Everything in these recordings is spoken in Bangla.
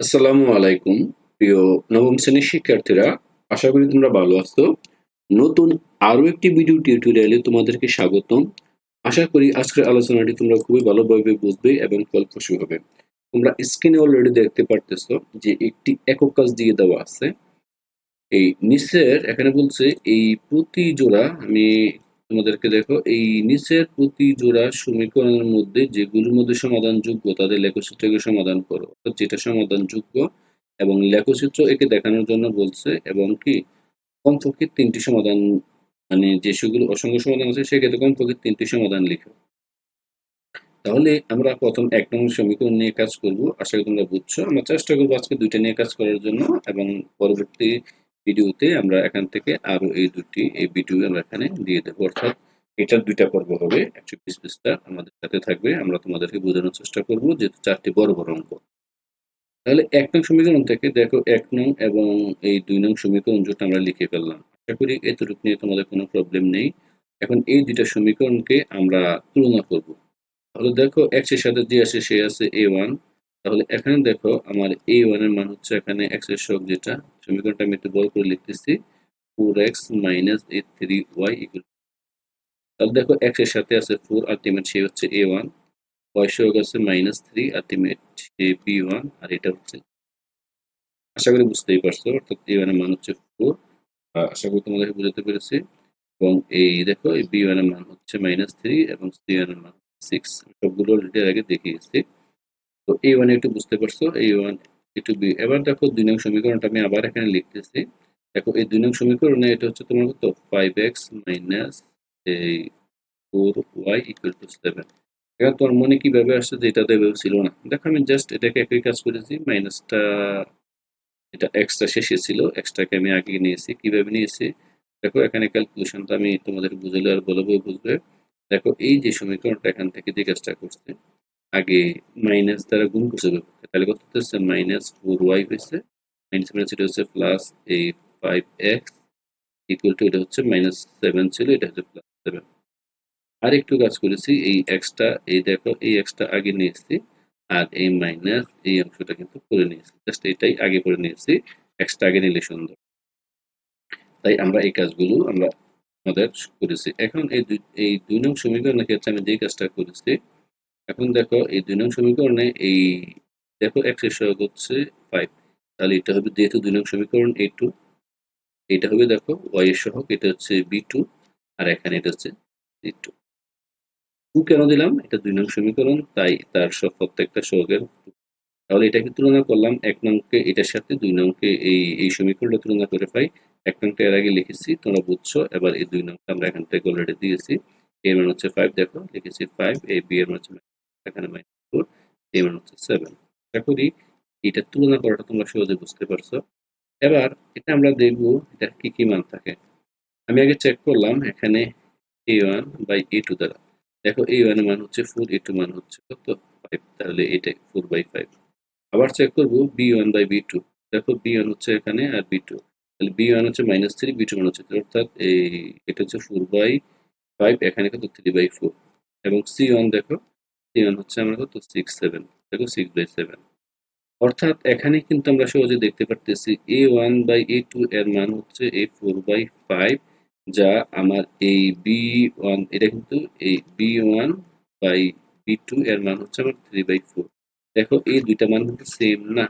আসসালামু আলাইকুম, প্রিয় নবম শ্রেণির শিক্ষার্থীরা। আশা করি তোমরা ভালো আছো। নতুন আরও একটি ভিডিও টিউটোরিয়ালে তোমাদেরকে স্বাগতম। আশা করি আজকের আলোচনাটি তোমরা খুবই ভালোভাবে বুঝবে এবং ফলপ্রসূ হবে। তোমরা স্ক্রিনে অলরেডি দেখতে পারতেছো যে একটি একক কাজ দিয়ে দেওয়া আছে। এই নিচের, এখানে বলছে এই প্রতি জোড়া আমি তোমাদেরকে দেখো, এই নিচের প্রতি জোড়া সমীকরণের মধ্যে যেগুলোর মধ্যে সমাধান যোগ্য তাদের লেখচিত্রকে সমাধান করো। যেটা সমাধান যোগ্য এবং লেখচিত্র একে দেখানোর জন্য বলছে এবং কি, কমপক্ষে তিনটি সমাধান মানে যে সেগুলো অসংখ্য সমাধান আছে, সেক্ষেত্রে কমপক্ষে তিনটি সমাধান লিখো। তাহলে আমরা প্রথম এক নম্বর সমীকরণ নিয়ে কাজ করব। আশা করি তোমরা বুঝছ। আমরা চেষ্টা করব আজকে দুইটা নিয়ে কাজ করার জন্য এবং পরবর্তী ভিডিওতে আমরা এখান থেকে আরও এই দুটি, এই ভিডিও আমরা এখানে দিয়ে দেবো। অর্থাৎ এটার দুইটা পর্ব হবে। একশো পিসটা আমাদের সাথে থাকবে। আমরা তোমাদেরকে বোঝানোর চেষ্টা করব যেহেতু চারটি বড় বড় অঙ্ক। তাহলে এক নং সমীকরণ থেকে দেখো এক নং এবং এই দুই নং সমীকরণ যেটা আমরা লিখে ফেললাম। আশা করি এতটুকু নিয়ে তোমাদের কোনো প্রবলেম নেই। এখন এই দুইটা সমীকরণকে আমরা তুলনা করব। তাহলে দেখো এক্সের সাথে যে আছে সে আছে এ ওয়ান তাহলে এখানে দেখো আমার এ ওয়ানের মান হচ্ছে এখানে এক্সের সহগ যেটা, সমীকরণটা আমি একটু বড় করে লিখতেছি। ফোর এক্স মাইনাস এ থ্রি ওয়াই ইকুয়াল তাহলে দেখো এক্সের সাথে আছে ফোর আলটিমেট সে হচ্ছে এ ওয়ান ওয়াই সহগ আছে মাইনাস থ্রি আলটিমেট সে বি ওয়ান আর এটা হচ্ছে আশা করি বুঝতেই পারছ, অর্থাৎ এ ওয়ানের মান হচ্ছে ফোর আশা করি তোমাদেরকে বুঝাতে পেরেছি। এবং এই দেখো, এই বি ওয়ানের মান হচ্ছে মাইনাস থ্রি এবং সি ওয়ানের মান সিক্স সবগুলো অলরেডি আগে দেখিয়েছি। তো এই ওয়ান একটু বুঝতে পারছ? এই ওয়ান একটু বি এবার দেখো দুই নং সমীকরণটা আমি আবার এখানে লিখতেছি। দেখো এই দুই নং সমীকরণে এটা হচ্ছে তোমার কত? ফাইভ এক্স মাইনাস এই four Y equal to seven এবার তোমার মনে কীভাবে আসছে যে এটা দেবে ছিল না? দেখো আমি জাস্ট এটাকে একই কাজ করেছি মাইনাসটা এটা এক্সট্রা শেষে ছিল এক্সট্রাকে আমি আগে নিয়েছি। কীভাবে নিয়েছি? দেখো এখানে ক্যালকুলেশনটা আমি তোমাদের বুঝলে আর বলব বুঝবে। দেখো এই যে সমীকরণটা এখান থেকে যে কাজটা করছে আগে মাইনাস দ্বারা গুণ করছে তাহলে কত হচ্ছে? মাইনাস ফোর ওয়াই হয়েছে। মাইনাস মাইনাস এটা হচ্ছে প্লাস এই ফাইভ এক্স ইকুয়াল টু এটা হচ্ছে মাইনাস সেভেন ছিল, এটা হচ্ছে প্লাস সেভেন আর একটু কাজ করেছি, এই এক্সটা এই দেখো, এই এক্সটা আগে নিয়েছি আর এই মাইনাস এই অংশটা কিন্তু করে নিয়েছি জাস্ট এটাই আগে করে নিয়েছি এক্সটা আগে নিলে সুন্দর। তাই আমরা এই কাজগুলো আমরা আমাদের করেছি। এখন এই দুই এই দুই নং সমীকরণের ক্ষেত্রে আমি যে কাজটা করেছি এখন দেখো এই দুই নং সমীকরণে এই, দেখো এক্সের সহগ হচ্ছে ফাইভ তাহলে এটা হবে যেহেতু দুই নং সমীকরণ এ টু এটা হবে দেখো ওয়াই এর সহগ, এটা হচ্ছে বি টু আর এখানে এটা হচ্ছে বি টু টু কেন দিলাম? এটা দুই নং সমীকরণ, তাই তার প্রত্যেকটা সহগের তাহলে এটাকে তুলনা করলাম? এক নংকে এটার সাথে দুই নংকে এই এই সমীকরণটা তুলনা করে পাই। এক নংটা এর আগে লিখেছি, তোমরা বুঝছ, এবার এই দুই নংটা আমরা এখান থেকে অলরেডি দিয়েছি। এর মান হচ্ছে ফাইভ দেখো, লিখেছি ফাইভ এই বি এর মান হচ্ছে এখানে মাইনাস ফোর এর মান হচ্ছে সেভেন আশা করি এটা তুলনা করাটা তোমরা সহজে বুঝতে পারছ। এবার এটা আমরা দেখব এটা কি কি মান থাকে। আমি আগে চেক করলাম এখানে A one by A two দ্বারা। দেখো এ ওয়ান মান হচ্ছে ফোর এ টু মান হচ্ছে কত? ফাইভ তাহলে এটা ফোর বাই ফাইভ আবার চেক করব B one by B two দেখো বি ওয়ান হচ্ছে এখানে আর বি টু তাহলে বি ওয়ান হচ্ছে মাইনাস থ্রি বি টু মান হচ্ছে অর্থাৎ এই এটা হচ্ছে ফোর বাই ফাইভ এখানে কত? থ্রি বাই ফোর এবং সি ওয়ান দেখো ওয়ান হচ্ছে আমরা কত? সিক্স সেভেন দেখো সিক্স বাই সেভেন অর্থাৎ এখানে কিন্তু আমরা সহজে দেখতে পারতেছি A one by A two এর মান হচ্ছে এ ফোর বাই ফাইভ যা আমার এই বি ওয়ান এটা কিন্তু এই B one by B two এর মান হচ্ছে আমার থ্রি বাই ফোর দেখো এই দুইটা মান কিন্তু সেম না।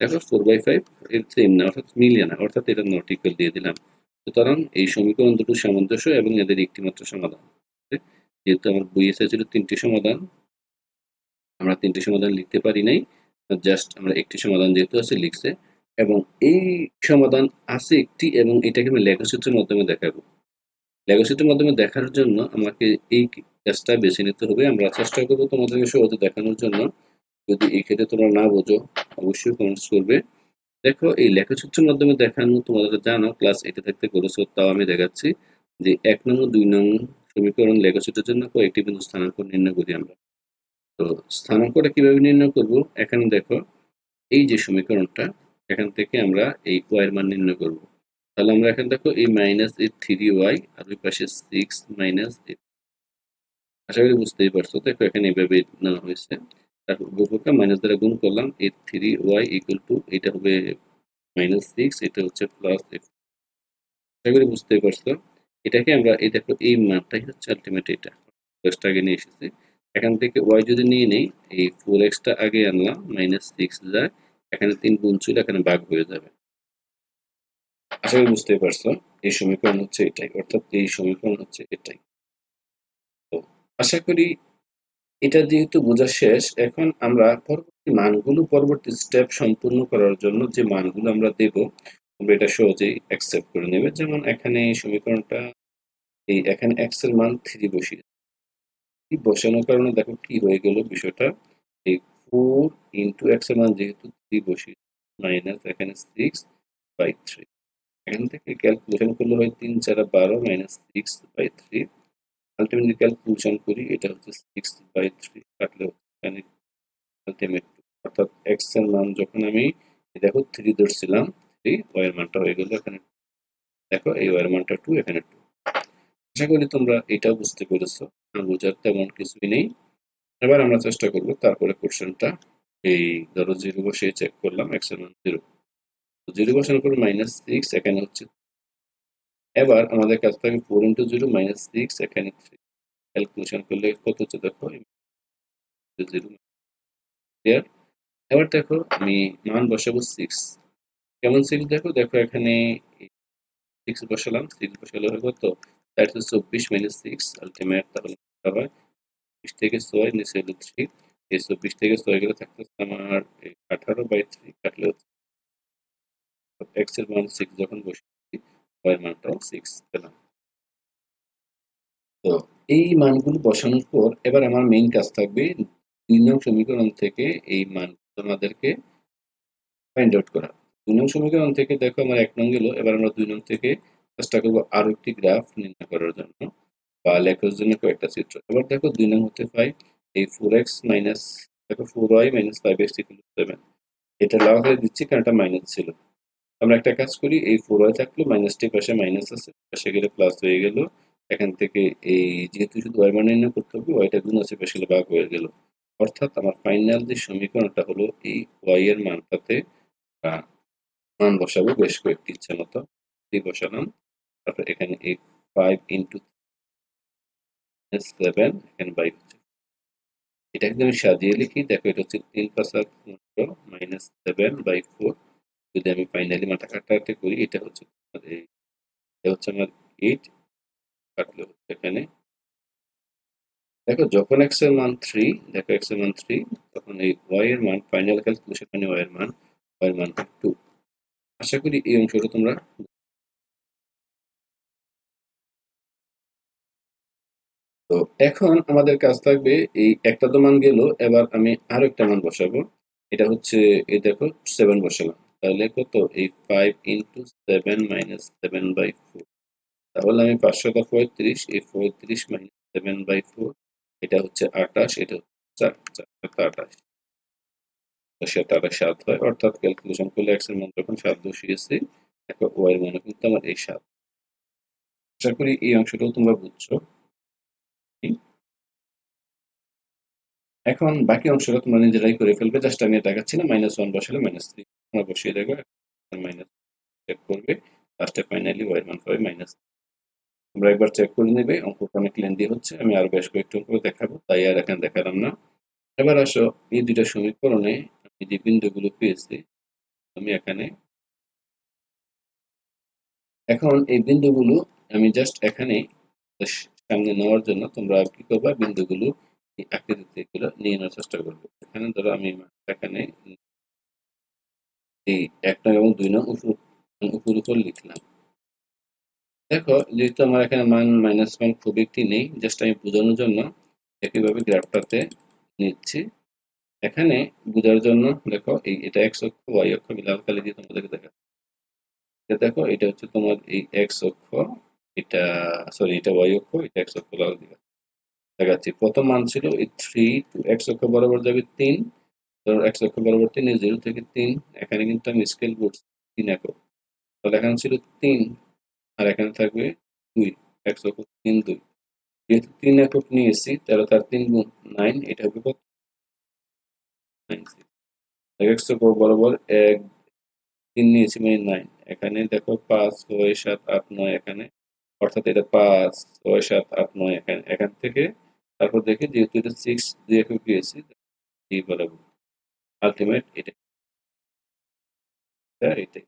দেখো ফোর বাই ফাইভ এর সেম না, অর্থাৎ মিলিয়ে না। অর্থাৎ এটা নট ইকুয়াল দিয়ে দিলাম। সুতরাং এই সমীকরণ দুটো সামঞ্জস্য এবং এদের একটি মাত্র সমাধান। যেহেতু আমার বই এসে ছিল তিনটি সমাধান, আমরা তিনটি সমাধান লিখতে পারি নাই জাস্ট আমরা একটি সমাধান যেহেতু আছে লিখছে, এবং এই সমাধান আছে একটি এবং এটাকে আমি লেখচিত্রের মাধ্যমে দেখাবো। লেখচিত্রের মাধ্যমে দেখার জন্য আমাকে এই কাজটা বেছে নিতে হবে। আমরা চেষ্টা করব তোমাদেরকে সহজে দেখানোর জন্য। যদি এই ক্ষেত্রে তোমরা না বোঝো, অবশ্যই কমেন্টস করবে। দেখো, এই লেখচিত্রের মাধ্যমে দেখানো, তোমাদের জানো ক্লাস এটা থাকতে করেছ তাও আমি দেখাচ্ছি যে এক নং দুই নং সমীকরণ লেখচিত্রের জন্য কয়েকটি বিন্দু স্থানাঙ্ক নির্ণয় করি আমরা। তো স্থানাঙ্কটা কীভাবে নির্ণয় করব? এখানে দেখো, এই যে সমীকরণটা, এখান থেকে আমরা এই ওয়াই মান নির্ণয় করব। তাহলে আমরা এখানে দেখো, এই মাইনাস এই থ্রি ওয়াই আর ওই পাশে সিক্স মাইনাস এ আশা করি বুঝতেই পারছ। দেখো, এখানে এইভাবে নেওয়া হয়েছে। তারপর উভয়পক্ষে মাইনাস দ্বারা গুণ করলাম A three Y equal to এটা হবে মাইনাস সিক্স এটা হচ্ছে প্লাস আশা করি বুঝতেই পারছ। এটাকে আমরা, এই দেখো, এই মানটাই হচ্ছে আলটিমেট এটা। এক্সটা আগে নিয়ে এসেছি। এখান থেকে ওয়াই যদি নিয়ে নেই, এই ফোর এক্সটা আগে আনলাম মাইনাস সিক্স যায়, এখানে তিন গুণ ছিল, এখানে ভাগ হয়ে যাবে। আশা করি বুঝতে পারছ, এই সমীকরণ হচ্ছে এটাই, অর্থাৎ এই সমীকরণ হচ্ছে এটাই। তো, আশা করি এটা যেহেতু বোঝা শেষ, এখন আমরা পরবর্তী মানগুলো, পরবর্তী স্টেপ সম্পূর্ণ করার জন্য যে মানগুলো আমরা দেব তোমরা এটা সহজেই অ্যাকসেপ্ট করে নেবে। যেমন এখানে সমীকরণটা, এই এখানে এক্সের মান থ্রি বসিয়ে বসানোর কারণে দেখো কি হয়ে গেল বিষয়টা? এই ফোর ইন্টু এক্সের মান যেহেতু থ্রি বসিয়ে মাইনাস এখানে সিক্স বাই থ্রি এখান থেকে ক্যালকুলেশন করলে হয় তিন, চারা বারো minus six by three ultimately calculation করি, এটা হচ্ছে সিক্স বাই থ্রি কাটলে এখানে আলটিমেট অর্থাৎ এক্সের মান যখন আমি দেখো থ্রি ধরছিলাম ওয়াই এর মানটা হয়ে গেল এখানে। দেখো এই ওয়াই মানটা টু এখানে টু আশা করি তোমরা এটাও বুঝতে পেরেছ। বোঝার তেমন কিছুই নেই। এবার আমরা চেষ্টা করব তারপরে কোশ্চেনটা এই ধরো জিরো বসে চেক করলাম এক্স মান জিরো জিরো বসানোর পর মাইনাস সিক্স এখানে হচ্ছে এবার আমাদের কাছ থেকে four into zero minus six এখানে থ্রি ক্যালকুলেশন করলে কত হচ্ছে দেখো? জিরো এবার দেখো আমি মান বসাবো সিক্স কেমন সিক্স দেখো? দেখো এখানে সিক্স বসালাম সিক্স বসালে হবে কত? চারশো চব্বিশ মাইনাস সিক্স আলটিমেট তাহলে হবে বিশ থেকে ছয় নিচে হলো থ্রি এই চব্বিশ থেকে ছয় গেলে থাকতেছে আমার আঠারো বাই থ্রি কাটলে হচ্ছে এক্সের মান সিক্স যখন বসিয়েছি ওয়াই মানটাও সিক্স পেলাম। তো এই মানগুলো বসানোর পর এবার আমার মেইন কাজ থাকবে দুই নং সমীকরণ থেকে এই মান আমাদেরকে ফাইন্ড আউট করা। দুই নং সমীকরণ থেকে দেখো আমার এক নং গেল, এবার আমরা দুই নং থেকে চেষ্টা করব আরও একটি গ্রাফ নির্ণয় করার জন্য বা লেখার জন্য কয়েকটা চিত্র। এবার দেখো দুই নং হতে পাই এই ফোর এক্স মাইনাস দেখো four Y minus five X equal seven এটা লাভ হয়ে দিচ্ছি কারণ এটা মাইনাস ছিল। আমরা একটা কাজ করি, এই ফোর ওয়াই থাকল মাইনাসটি পাশে মাইনাস আছে পাশে গেলে প্লাস হয়ে গেল, এখান থেকে এই যেহেতু শুধু ওয়াই মান নির্ণয় করতে হবে ওয়াইটা গুণ আছে, পাশে গেলে ভাগ হয়ে গেল। অর্থাৎ আমার ফাইনাল যে সমীকরণটা হলো এই ওয়াই এর মানটাতে মান বসাবো, বেশ কয়েকটি ইচ্ছা মতো। এই বসালাম। তারপর এখানে এই ফাইভ ইন্টু সেভেন এখানে বাই হচ্ছে। এটাকে আমি সাজিয়ে লিখি। দেখো, এটা হচ্ছে তিন পাঁচ মাইনাস সেভেন বাই ফোর যদি আমি ফাইনালি মাথা কাটাতে করি, এটা হচ্ছে এটা হচ্ছে আমার এইট কাটলে হচ্ছে এখানে। দেখো, যখন এক্সের মান থ্রি দেখো এক্সের মান থ্রি তখন এই ওয়াই এর মান ফাইনাল ক্যালকুলেশন মানে ওয়াই এর মান ওয়াই এর মান টু আশা করি এই অংশটা তোমরা তো এখন আমাদের কাজ থাকবে এই একটা তো মান গেল, এবার আমি আরও একটা মান বসাবো। এটা হচ্ছে, এই দেখো সেভেন বসালাম। তাহলে কত? এই five into seven minus seven by four তাহলে আমি পাঁচশত পঁয়ত্রিশ, এই পঁয়ত্রিশ মাইনাস সেভেন বাই ফোর এটা হচ্ছে আঠাশ, এটা হচ্ছে চার চারশত সেটা আঠাশ সাত হয়। অর্থাৎ ক্যালকুলেশন করলে এক্সের যখন সাত বসিয়েছি একটা ওয়াই মানে কিন্তু আমার এই সাত আশা করি এই অংশটাও তোমরা বুঝছ। এখন বাকি অংশটা তোমরা নিজেরাই করে ফেলবে। জাস্ট আমি দেখাচ্ছি না মাইনাস ওয়ান বসালে মাইনাস থ্রি তোমরা বসিয়ে দেবে মাইনাস চেক করবে। লাস্টে ফাইনালি ওয়াই মান পাবে মাইনাস তোমরা একবার চেক করে নেবে, অঙ্কটা অনেক লেন্দি হচ্ছে। আমি আরও বেশ কয়েকটি অঙ্ক দেখাবো, তাই আর এখানে দেখালাম না। এবার আসো এই দুইটা সমীকরণে যে বিন্দুগুলো পেয়েছি, আমি এখানে এখন এই বিন্দুগুলো আমি জাস্ট এখানে সামনে নেওয়ার জন্য তোমরা কি করবা? বিন্দুগুলো আকৃতিতে এগুলো নিয়ে নেওয়ার চেষ্টা এখানে ধরো আমি এখানে এই এক নং এবং দুই নং উপর উপর উপর লিখলাম। দেখো, যেহেতু আমার এখানে মান মাইনাস ওয়ান খুব একটি নেই জাস্ট আমি বোঝানোর জন্য একইভাবে গ্রাফটাতে নিচ্ছি। এখানে বোঝার জন্য দেখো, এই এটা এক্স অক্ষ ওয়াই অক্ষ, আমি লাল কালি দিয়ে তোমাদেরকে দেখা দেখো, এটা হচ্ছে তোমার এই এক্স অক্ষ, এটা সরি এটা ওয়াই অক্ষ, এটা এক্স অক্ষ লাল দিকে দেখাচ্ছি। প্রথম মান ছিল এই থ্রি টু এক্স অক্ষ বরাবর যাবে তিন, ধরো এক্স অক্ষ বরাবর তিন জিরো থেকে তিন, এখানে কিন্তু আমি স্কেল করছি তিন একক। তাহলে এখানে ছিল তিন, আর এখানে থাকবে দুই এক্স অক্ষ তিন, দুই। যেহেতু তিন একক নিয়েছি তাহলে তার তিন গুণ নাইন এটা হবে কত? এক্স বরাবর এক তিন নিয়েছি মানে নাইন এখানে দেখো পাঁচ, ছয়, সাত, আট, নয় এখানে। অর্থাৎ এটা পাঁচ, ছয়, সাত, আট, নয় এখানে। এখান থেকে তারপর দেখি যেহেতু এটা সিক্স দুই একক দিয়েছি এই বরাবর। আলটিমেট এটা এটাই।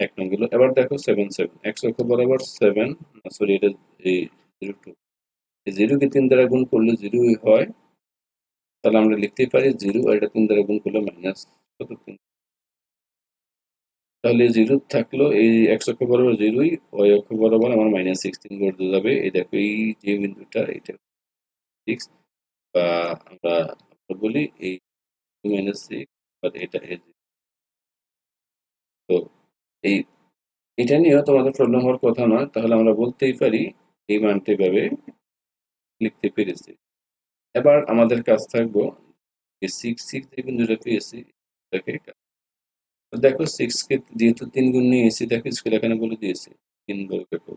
এক নম্বর এবার দেখো সেভেন সেভেন এক্স অক্ষ বরাবর সেভেন সরি এটা জিরো টু জিরোকে তিন দ্বারা গুণ করলে জিরোই হয় তাহলে আমরা লিখতেই পারি জিরো আর এটা তিন দ্বারা গুণ করলে মাইনাস কত তিন? তাহলে জিরো থাকল, এই এক্স অক্ষ বরাবর জিরোই ওয়াই অক্ষ বরাবর আমার মাইনাস সিক্স তিন করে যাবে। এই দেখো, এই যে বিন্দুটা এটা সিক্স বা আমরা বলি এই মাইনাস সিক্স বা এটা তো এই, এটা নিয়েও তোমাদের প্রবলেম হওয়ার কথা নয়। তাহলে আমরা বলতেই পারি এই মানটি ভাবে লিখতে পেরেছি। এবার আমাদের কাজ থাকব সিক্স সিক্স যে বিন্দুটা পেয়েছি দেখো সিক্স কে যেহেতু তিন গুণ নিয়েছি দেখো স্কুল এখানে বলে দিয়েছি, তিন দেখো।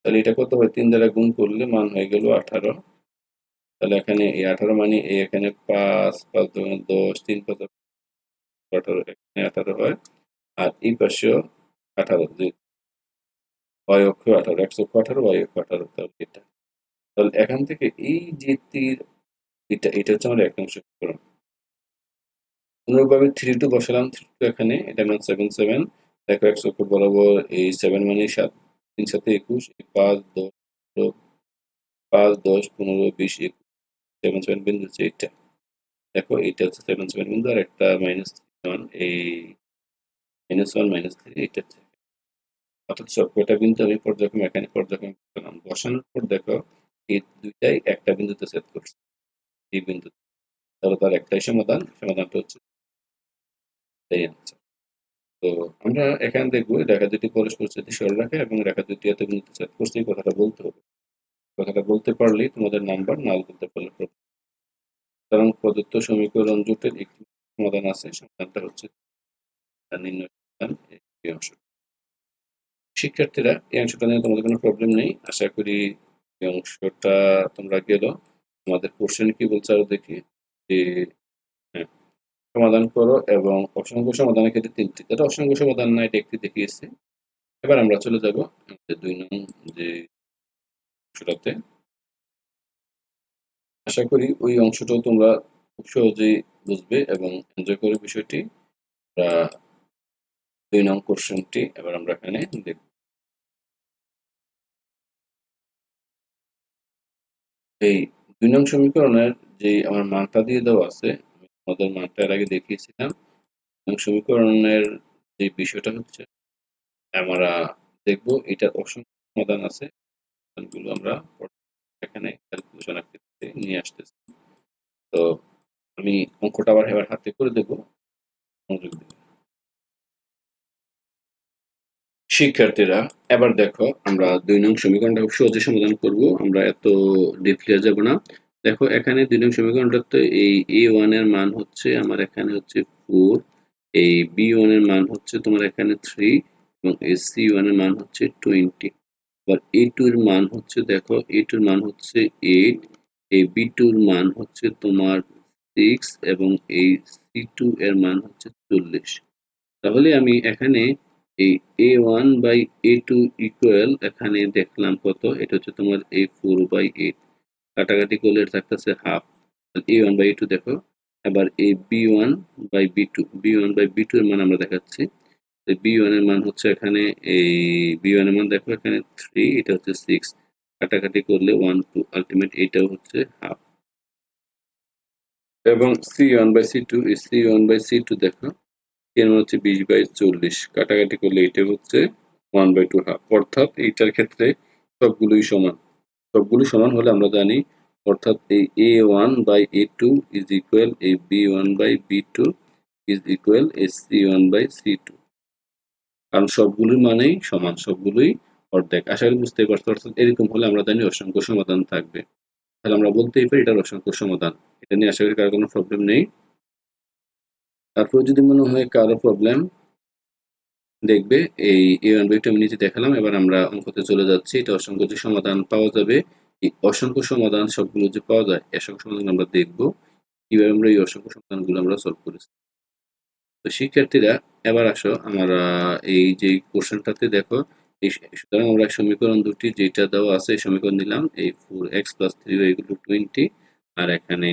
তাহলে এটা কত হয়? তিন দ্বারা গুণ করলে মান হয়ে গেল আঠারো। তাহলে এখানে এই আঠারো মানে এই এখানে পাঁচ পাঁচ দশ, তিন পাঁচ আঠারো, এখানে আঠারো হয়। আর এই পাশেও আঠারো ওয়াই অক্ষ আঠারো একশো আঠারো ওয়াই অক্ষ আঠারো, তাহলে এটা। তাহলে এখান থেকে এই যে তীর এটা এটা হচ্ছে আমার এক অংশ সমীকরণ অনুরূপভাবে থ্রি টু বসালাম থ্রি টু এখানে, এটা মান সেভেন সেভেন দেখো একশো অক্ষ বরাবর এই সেভেন মানে সাত, তিন সাথে একুশ পাঁচ, দশ পাঁচ, দশ, পনেরো, বিশ, একুশ সেভেন সেভেন বিন্দু হচ্ছে এইটা। দেখো এইটা হচ্ছে সেভেন সেভেন বিন্দু আর একটা মাইনাস থ্রি ওয়ান এই মাইনাস ওয়ান মাইনাস থ্রি এইটা হচ্ছে অর্থাৎ সবকটা বিন্দু আমি পর্যায়ক্রমে, এখানে পর্যায়ক্রমে বসানোর পর দেখো, এই দুইটাই একটা বিন্দুতে সেট করছে। এই বিন্দু। তাহলে তার একটাই সমাধান, সমাধানটা হচ্ছে এই আনসার তো আমরা এখানে দেখব রেখা দুটি পরস্পর সাথে সরল রাখে এবং রেখা দুটি এত বিন্দুতে সেট করছে এই কথাটা বলতে হবে। কথাটা বলতে পারলেই তোমাদের নাম্বার নাল করতে পারলে কারণ প্রদত্ত সমীকরণ জোটের একটি সমাধান আছে, সমাধানটা হচ্ছে নির্ণয় সমাধান, এই অংশ। শিক্ষার্থীরা, এই অংশটা নিয়ে তোমাদের কোনো প্রবলেম নেই। আশা করি এই অংশটা তোমরা গেল। আমাদের কোশ্চেন কি বলছে আরও দেখি। যে হ্যাঁ, সমাধান করো এবং অসংখ্য সমাধানের ক্ষেত্রে তিনটি। এটা অসংখ্য সমাধান না এটা একটি দেখিয়েছে। এবার আমরা চলে যাব আমাদের দুই নং যে অংশটাতে। আশা করি ওই অংশটাও তোমরা খুব সহজেই বুঝবে এবং এনজয় করে বিষয়টি। আমরা দুই নং কোশ্চেনটি এবার আমরা এখানে দেখব। এই দুই নং সমীকরণের যে আমার মানটা দিয়ে দেওয়া আছে আমাদের মানটা এর আগে দেখিয়েছিলাম। এবং সমীকরণের যে বিষয়টা হচ্ছে, আমরা দেখব এটার অসংখ্য সমাধান আছে। গুলো আমরা এখানে ক্যালকুলেশন ক্ষেত্রে নিয়ে আসতেছি। তো আমি অঙ্কটা আবার এবার হাতে করে দেব। মনোযোগ দেব শিক্ষার্থীরা, এবার দেখো আমরা দুই নং সমীকরণটা সহজে সমাধান করব। আমরা এত ডিপলি যাব না। দেখো এখানে দুই নং সমীকরণটা তো এই এ ওয়ানের মান হচ্ছে আমার এখানে হচ্ছে ফোর এই বি ওয়ানের মান হচ্ছে তোমার এখানে থ্রি এবং এই সি ওয়ানের মান হচ্ছে টোয়েন্টি আবার এ টু এর মান হচ্ছে দেখো এ টুর মান হচ্ছে এইট এই বি টুর মান হচ্ছে তোমার সিক্স এবং এই সি টু এর মান হচ্ছে চল্লিশ। তাহলে আমি এখানে এই A one by A two equal এখানে দেখলাম কত? এটা হচ্ছে তোমার এ ফোর বাই এইট কাটাকাটি করলে থাকতেছে half A one by A two দেখো। এবার এই B one by B two B one by B two এর মান আমরা দেখাচ্ছি। বি ওয়ানের মান হচ্ছে এখানে, এই বি ওয়ানের মান দেখো এখানে থ্রি এটা হচ্ছে সিক্স কাটাকাটি করলে ওয়ান টু আলটিমেট এইটাও হচ্ছে হাফ এবং C one by C two C one by C two দেখো। এর মান হচ্ছে বিশ বাই চল্লিশ। কাটাকাটি করলে এটা হচ্ছে ওয়ান বাই টু হাফ অর্থাৎ এইটার ক্ষেত্রে সবগুলোই সমান। সবগুলো সমান হলে আমরা জানি, অর্থাৎ এই A one by A two is equal এই B one by B two is equal A C one by C two কারণ সবগুলোর মানেই সমান, সবগুলোই অর্ধেক। আশা করি বুঝতে পারছ। অর্থাৎ এরকম হলে আমরা জানি অসংখ্য সমাধান থাকবে। তাহলে আমরা বলতেই পারি এটার অসংখ্য সমাধান। এটা নিয়ে আশা করি কারও কোনো প্রবলেম নেই। তারপর যদি মনে হয় কারও প্রবলেম দেখবে এই ওয়ান বইটা আমি নিচে দেখালাম, এবার আমরা অঙ্কতে চলে যাচ্ছি। এটা অসংখ্য যে সমাধান পাওয়া যাবে। এই অসংখ্য সমাধান সবগুলো যে পাওয়া যায় অসংখ্য সমাধান আমরা দেখব। কীভাবে আমরা এই অসংখ্য সমাধানগুলো আমরা সলভ করেছি। তো শিক্ষার্থীরা, এবার আসো আমরা এই যে কোশ্চেনটাতে দেখো, এই সুতরাং আমরা সমীকরণ দুটি যেটা দেওয়া আছে সমীকরণ দিলাম এই ফোর এক্স প্লাস থ্রি এগুলো টোয়েন্টি আর এখানে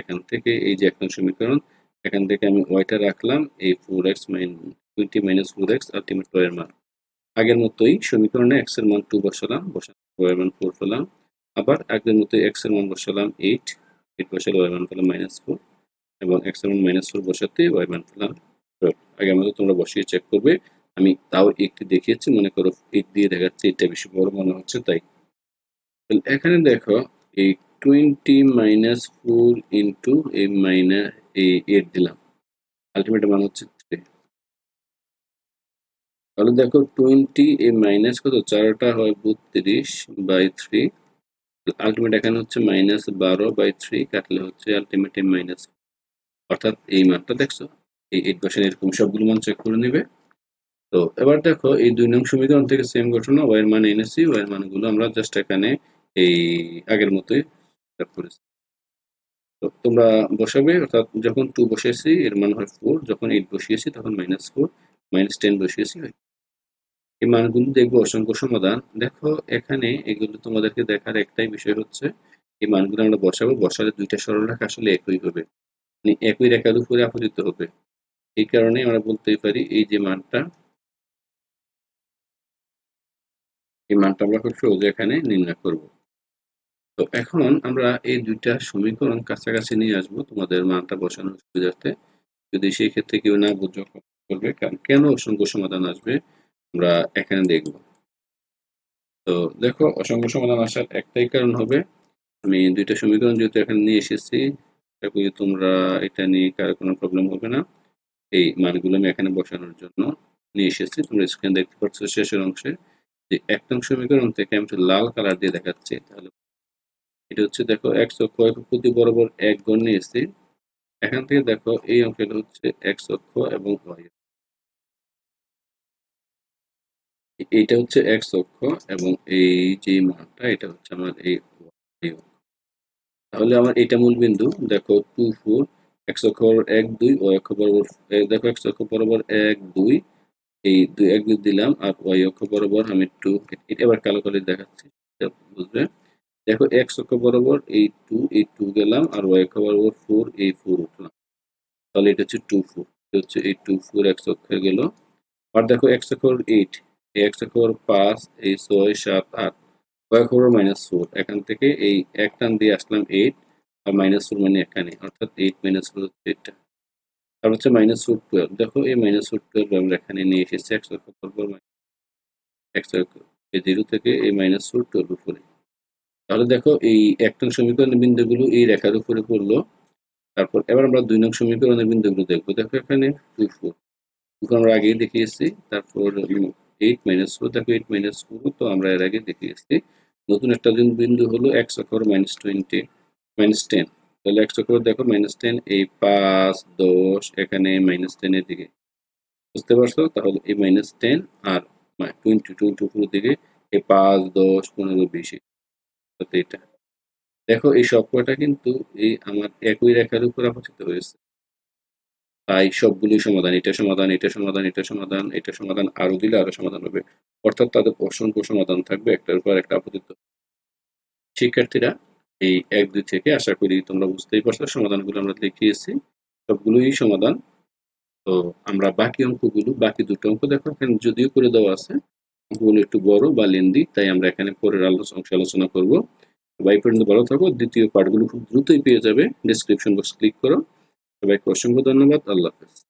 এখান থেকে এই যে একটা সমীকরণ এখান থেকে আমি ওয়াইটা রাখলাম, এই four X minus twenty minus four X ultimate ওয়াইয়ের মান। আগের মতোই সমীকরণে এক্সের মান টু বসালাম বসালাম ওয়াই মান ফোর পেলাম। আবার আগের মতোই এক্সের মান বসালাম এইট এইট বসালে ওয়াই মান পেলাম মাইনাস ফোর এবং এক্সের মান মাইনাস ফোর বসাতে ওয়াই মান পেলাম twelve। আগের মতো তোমরা বসিয়ে চেক করবে, আমি তাও একটি দেখিয়েছি, মনে করো এইট দিয়ে দেখাচ্ছি এটা বেশি বড় মনে হচ্ছে, তাই। এখানে দেখো, এই টোয়েন্টি মাইনাস ফোর ইন্টু এই মাইনাস এই এইট দিলাম। আলটিমেট মান হচ্ছে থ্রি তাহলে দেখো টোয়েন্টি এই মাইনাস কত? চারটা হয় বত্রিশ বাই থ্রি আলটিমেট এখানে হচ্ছে মাইনাস বারো বাই থ্রি কাটলে হচ্ছে আলটিমেট মাইনাস অর্থাৎ এই মানটা দেখছ? এই এইট পার্সেন্ট এরকম সবগুলো মান চেক করে নেবে। তো এবার দেখো, এই দুই নং সমীকরণ থেকে সেম ঘটনা ওয়াই এর মান এনেছি ওয়াই এর মানগুলো আমরা জাস্ট এখানে এই আগের মতোই করেছি। তোমরা বসাবে, অর্থাৎ যখন টু বসিয়েছি, এর মান হয় ফোর যখন এইট বসিয়েছি, তখন মাইনাস ফোর মাইনাস টেন বসিয়েছি হয় এই মানগুলো দেখব অসংখ্য সমাধান। দেখো, এখানে এগুলো তোমাদেরকে দেখার একটাই বিষয় হচ্ছে, এই মানগুলো আমরা বসাবো। বসালে দুইটা সরলরেখা আসলে একই হবে। মানে একই রেখার উপরে আপতিত হবে। এই কারণে আমরা বলতেই পারি, এই যে মানটা, এই মানটা আমরা খুব সহজে এখানে নির্ণয় করব। তো এখন আমরা এই দুইটা সমীকরণ কাছাকাছি নিয়ে আসব তোমাদের মানটা বসানোর সুবিধার্থে। যদি সেই ক্ষেত্রে কেউ না বুঝো করবে কেন অসংখ্য সমাধান আসবে, আমরা এখানে দেখব। তো দেখো, অসংখ্য সমাধান আসার একটাই কারণ হবে, আমি দুইটা সমীকরণ যেহেতু এখানে নিয়ে এসেছি, আশা তোমরা এটা নিয়ে কারও কোনো প্রবলেম হবে না। এই মানগুলো আমি এখানে বসানোর জন্য নিয়ে এসেছি, তোমরা স্ক্রিন দেখতে পাচ্ছ শেষের অংশে। যে এক নং সমীকরণ থেকে আমি লাল কালার দিয়ে দেখাচ্ছি, তাহলে এটা হচ্ছে দেখো এক্স অক্ষ প্রতি বরাবর এক গণ নিয়েছি এখান থেকে দেখো এই অঙ্কটা হচ্ছে এক্স অক্ষ এবং ওয়াই এইটা হচ্ছে এক্স অক্ষ এবং এই যে মানটা, এটা হচ্ছে আমার এই তাহলে আমার এটা মূল বিন্দু, দেখো টু ফোর এক্স অক্ষ এক, দুই ও অক্ষ বরাবর দেখো এক্স অক্ষ বরাবর এক, দুই, এই দুই, এক দুই দিলাম, আর ওয়াই অক্ষ বরাবর আমি টু এবার কালো করে দেখাচ্ছি বুঝবে দেখো এক্স অক্ষ বরাবর এই টু এই টু গেলাম, আর ওয়াই অক্ষ বরাবর ফোর এই ফোর উঠলাম। তাহলে এটা হচ্ছে টু ফোর হচ্ছে এই টু ফোর এক্স অক্ষে গেল। আর দেখো এক্স অক্ষ এইট এই এক্স অক্ষ পাঁচ, এই ছয়, সাত, আট ওয়াই অক্ষ মাইনাস ফোর এখান থেকে এই এক টান দিয়ে আসলাম এইট আর মাইনাস ফোর মানে এখানে অর্থাৎ এইট মাইনাস ফোর হচ্ছে এটা তারপর হচ্ছে মাইনাস ফোর টুয়েলভ দেখো এই মাইনাস ফোর টুয়েলভ আমরা এখানে নিয়ে এসেছি এক্স অক্ষ বরাবর এক্স অক্ষ এই জিরো থেকে এই মাইনাস ফোর টুয়েলভ উপরে। তাহলে দেখো এই এক নং সমীকরণের বিন্দুগুলো এই রেখার উপরে পড়ল। তারপর এবার আমরা দুই নং সমীকরণের বিন্দুগুলো দেখব। দেখো এখানে টু ফোর। টু আমরা আগেই দেখিয়েছি তারপর এইট মাইনাস ফোর দেখো এইট মাইনাস ফোর তো আমরা এর আগে দেখে দেখিয়েছি নতুন একটা দিন বিন্দু হলো এক্স অক্ষর মাইনাস টোয়েন্টি মাইনাস টেন তাহলে এক্স অক্ষর দেখো মাইনাস টেন এই পাঁচ, দশ, এখানে মাইনাস টেনের দিকে। বুঝতে পারছ? তাহলে এই মাইনাস টেন আর টোয়েন্টি টোয়েন্টি ফোর দিকে এই পাঁচ, দশ, পনেরো, বিশ অর্থাৎ এটা। দেখো, এই সবকটা কিন্তু এই আমার একই রেখার উপর আপতিত হয়েছে। তাই সবগুলোই সমাধান, এটা সমাধান এটা সমাধান এটা সমাধান এটা সমাধান, আরও দিলে আরও সমাধান হবে। অর্থাৎ তাদের অসংখ্য সমাধান থাকবে একটার উপর একটা আপতিত শিক্ষার্থীরা, এই এক, দুই থেকে আশা করি তোমরা বুঝতেই পারছ, সমাধানগুলো আমরা দেখিয়েছি। সবগুলোই সমাধান। তো আমরা বাকি অঙ্কগুলো, বাকি দুটো অঙ্ক দেখো, এখানে যদিও করে দেওয়া আছে অঙ্কগুলো একটু বড় বা লেন্দি, তাই আমরা এখানে পরের আলোচনা অংশে আলোচনা করব। সবাই পর্যন্ত ভালো থাকো। দ্বিতীয় পার্টগুলো খুব দ্রুতই পেয়ে যাবে। ডিসক্রিপশন বক্স ক্লিক করো। সবাইকে অসংখ্য ধন্যবাদ। আল্লাহ হাফেজ।